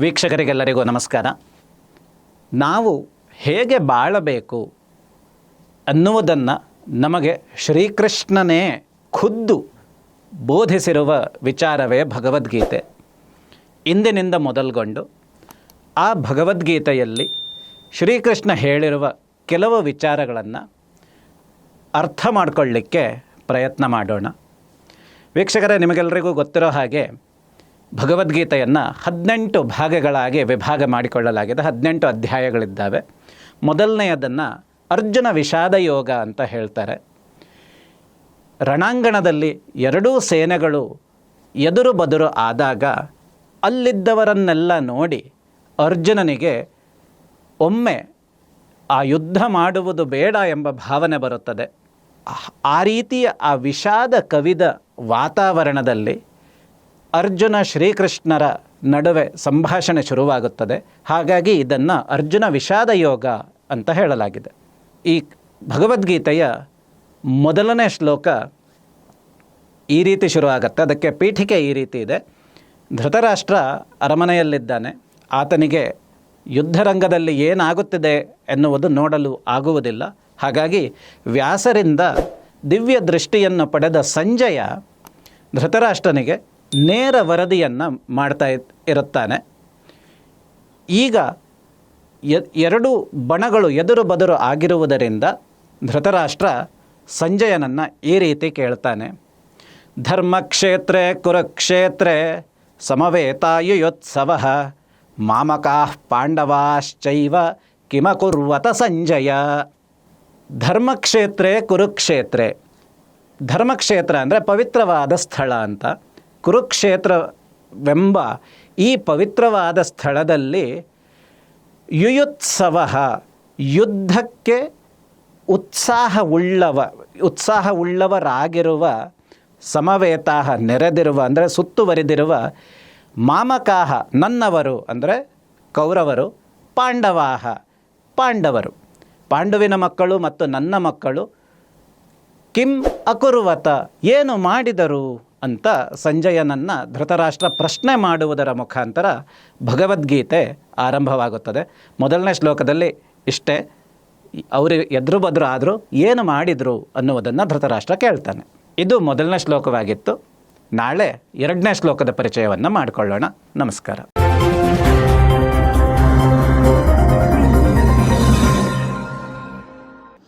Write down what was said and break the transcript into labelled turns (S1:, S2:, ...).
S1: ವೀಕ್ಷಕರಿಗೆಲ್ಲರಿಗೂ ನಮಸ್ಕಾರ. ನಾವು ಹೇಗೆ ಬಾಳಬೇಕು ಅನ್ನುವುದನ್ನು ನಮಗೆ ಶ್ರೀಕೃಷ್ಣನೇ ಖುದ್ದು ಬೋಧಿಸಿರುವ ವಿಚಾರವೇ ಭಗವದ್ಗೀತೆ. ಇಂದಿನಿಂದ ಮೊದಲುಗೊಂಡು ಆ ಭಗವದ್ಗೀತೆಯಲ್ಲಿ ಶ್ರೀಕೃಷ್ಣ ಹೇಳಿರುವ ಕೆಲವು ವಿಚಾರಗಳನ್ನು ಅರ್ಥ ಮಾಡಿಕೊಳ್ಳಿಕ್ಕೆ ಪ್ರಯತ್ನ ಮಾಡೋಣ. ವೀಕ್ಷಕರೇ ನಿಮಗೆಲ್ಲರಿಗೂ ಗೊತ್ತಿರೋ ಹಾಗೆ ಭಗವದ್ಗೀತೆಯನ್ನು ಹದಿನೆಂಟು ಭಾಗಗಳಾಗಿ ವಿಭಾಗ ಮಾಡಿಕೊಳ್ಳಲಾಗಿದೆ, ಹದಿನೆಂಟು ಅಧ್ಯಾಯಗಳಿದ್ದಾವೆ. ಮೊದಲನೆಯದನ್ನು ಅರ್ಜುನ ವಿಷಾದ ಯೋಗ ಅಂತ ಹೇಳ್ತಾರೆ. ರಣಾಂಗಣದಲ್ಲಿ ಎರಡೂ ಸೇನೆಗಳು ಎದುರು ಬದುರು ಆದಾಗ ಅಲ್ಲಿದ್ದವರನ್ನೆಲ್ಲ ನೋಡಿ ಅರ್ಜುನನಿಗೆ ಒಮ್ಮೆ ಆ ಯುದ್ಧ ಮಾಡುವುದು ಬೇಡ ಎಂಬ ಭಾವನೆ ಬರುತ್ತದೆ. ಆ- ರೀತಿಯ ಆ ವಿಷಾದ ಕವಿದ ವಾತಾವರಣದಲ್ಲಿ ಅರ್ಜುನ ಶ್ರೀಕೃಷ್ಣರ ನಡುವೆ ಸಂಭಾಷಣೆ ಶುರುವಾಗುತ್ತದೆ. ಹಾಗಾಗಿ ಇದನ್ನು ಅರ್ಜುನ ವಿಷಾದ ಯೋಗ ಅಂತ ಹೇಳಲಾಗಿದೆ. ಈ ಭಗವದ್ಗೀತೆಯ ಮೊದಲನೇ ಶ್ಲೋಕ ಈ ರೀತಿ ಶುರುವಾಗುತ್ತೆ. ಅದಕ್ಕೆ ಪೀಠಿಕೆ ಈ ರೀತಿ ಇದೆ. ಧೃತರಾಷ್ಟ್ರ ಅರಮನೆಯಲ್ಲಿದ್ದಾನೆ. ಆತನಿಗೆ ಯುದ್ಧರಂಗದಲ್ಲಿ ಏನಾಗುತ್ತಿದೆ ಎನ್ನುವುದು ನೋಡಲು ಆಗುವುದಿಲ್ಲ. ಹಾಗಾಗಿ ವ್ಯಾಸರಿಂದ ದಿವ್ಯ ದೃಷ್ಟಿಯನ್ನು ಪಡೆದ ಸಂಜಯ ಧೃತರಾಷ್ಟ್ರನಿಗೆ ನೇರ ವರದಿಯನ್ನು ಮಾಡ್ತಾ ಇರುತ್ತಾನೆ. ಈಗ ಎರಡು ಬಣಗಳು ಎದುರು ಬದುರು ಆಗಿರುವುದರಿಂದ ಧೃತರಾಷ್ಟ್ರ ಸಂಜಯನನ್ನು ಈ ರೀತಿ ಕೇಳ್ತಾನೆ. ಧರ್ಮಕ್ಷೇತ್ರೇ ಕುರುಕ್ಷೇತ್ರೇ ಸಮವೇತಾಯುಯೋತ್ಸವ ಮಾಮಕಾ ಪಾಂಡವಾಶ್ಚೈವ ಕಿಮಕುರ್ವತ ಸಂಜಯ. ಧರ್ಮಕ್ಷೇತ್ರೇ ಕುರುಕ್ಷೇತ್ರೇ. ಧರ್ಮಕ್ಷೇತ್ರ ಅಂದರೆ ಪವಿತ್ರವಾದ ಸ್ಥಳ ಅಂತ. ಕುರುಕ್ಷೇತ್ರವೆಂಬ ಈ ಪವಿತ್ರವಾದ ಸ್ಥಳದಲ್ಲಿ ಯುಯುತ್ಸವ, ಯುದ್ಧಕ್ಕೆ ಉತ್ಸಾಹವುಳ್ಳವ, ಉತ್ಸಾಹವುಳ್ಳವರಾಗಿರುವ, ಸಮವೇತಾಹ ನೆರೆದಿರುವ, ಅಂದರೆ ಸುತ್ತುವರಿದಿರುವ ಮಾಮಕಾಹ ನನ್ನವರು, ಅಂದರೆ ಕೌರವರು, ಪಾಂಡವಾಹ, ಪಾಂಡವರು. ಪಾಂಡುವಿನ ಮಕ್ಕಳು ಮತ್ತು ನನ್ನ ಮಕ್ಕಳು, ಕಿಂ ಅಕುರುವತ, ಏನು ಮಾಡಿದರು? ಅಂತ ಸಂಜಯನನ್ನು ಧೃತರಾಷ್ಟ್ರ ಪ್ರಶ್ನೆ ಮಾಡುವುದರ ಮುಖಾಂತರ ಭಗವದ್ಗೀತೆ ಆರಂಭವಾಗುತ್ತದೆ. ಮೊದಲನೇ ಶ್ಲೋಕದಲ್ಲಿ ಇಷ್ಟೇ, ಅವರು ಎದುರು ಬದ್ರು ಆದರೂ ಏನು ಮಾಡಿದರು ಅನ್ನುವುದನ್ನು ಧೃತರಾಷ್ಟ್ರ ಕೇಳ್ತಾನೆ. ಇದು ಮೊದಲನೇ ಶ್ಲೋಕವಾಗಿತ್ತು. ನಾಳೆ ಎರಡನೇ ಶ್ಲೋಕದ ಪರಿಚಯವನ್ನು ಮಾಡಿಕೊಳ್ಳೋಣ. ನಮಸ್ಕಾರ.